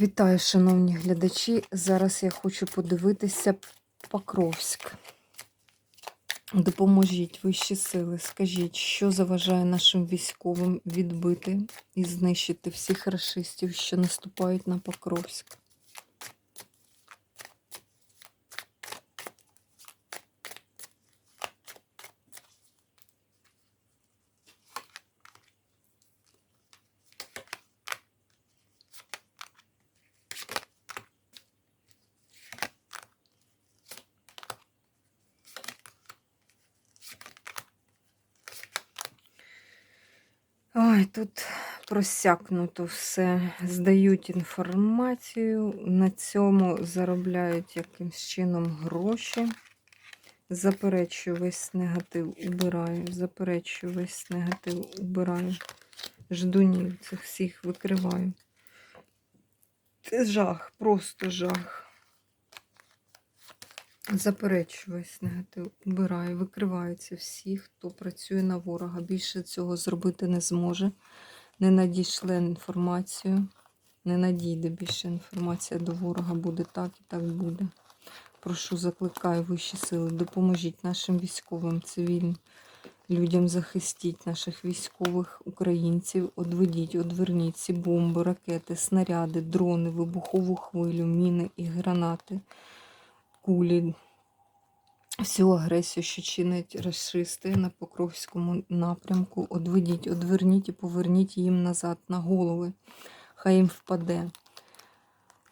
Вітаю, шановні глядачі. Зараз я хочу подивитися Покровськ. Допоможіть вищі сили. Скажіть, що заважає нашим військовим відбити і знищити всіх расистів, що наступають на Покровськ. Ой, тут просякнуто все. Здають інформацію, на цьому заробляють якимсь чином гроші. Заперечую весь негатив, убираю. Заперечую весь негатив, убираю. Ждунів цих всіх викриваю. Це жах, просто жах. Заперечую весь негатив, убираю, викриваються всі, хто працює на ворога. Більше цього зробити не зможе. Не надійшли інформацію, не надійде більше інформація до ворога. Буде так і так буде. Прошу, закликаю вищі сили, допоможіть нашим військовим, цивільним людям захистіть наших військових українців, одведіть, одверніть ці бомби, ракети, снаряди, дрони, вибухову хвилю, міни і гранати кулі, всю агресію, що чинять расисти на Покровському напрямку, одведіть, одверніть і поверніть їм назад на голови. Хай їм впаде.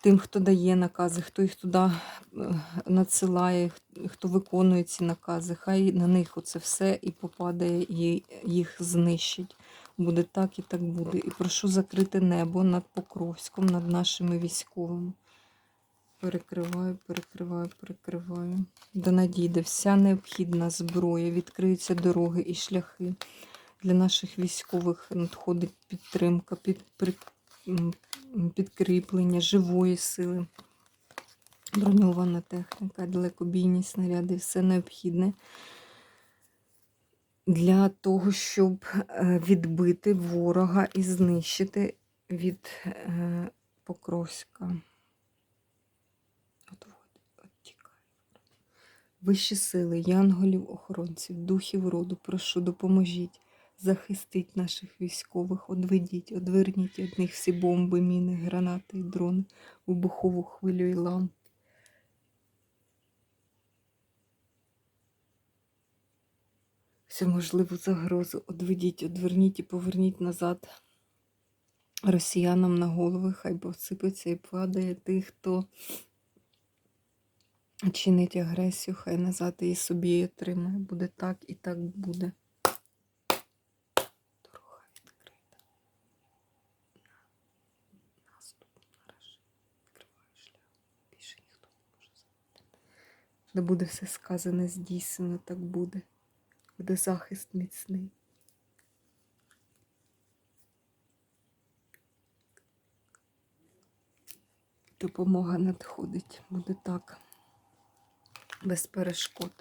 Тим, хто дає накази, хто їх туди е, надсилає, хто виконує ці накази, хай на них оце все і попадає, і їх знищить. Буде так і так буде. І прошу закрити небо над Покровськом, над нашими військовими. Перекриваю, перекриваю, перекриваю. До надійде вся необхідна зброя, відкриються дороги і шляхи. Для наших військових надходить підтримка, під, при, підкріплення живої сили, броньована техніка, далекобійні снаряди, все необхідне для того, щоб е, відбити ворога і знищити від е, Покровська. Вищі сили, янголів, охоронців, духів роду, прошу, допоможіть, захистіть наших військових, одведіть, одверніть від них всі бомби, міни, гранати і дрони, вибухову хвилю і лам. Всю можливу загрозу одведіть, одверніть і поверніть назад росіянам на голови, хай посипеться і падає тих, хто чинить агресію, хай назад її собі отримає. Буде так і так буде. Дорога відкрита. На наступ нарешті. Відкриваю шлях. Більше ніхто не може зайти. Де буде все сказане, здійснено, так буде. Буде захист міцний. Допомога надходить. Буде так без перешкод.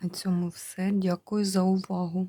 На цьому все. Дякую за увагу.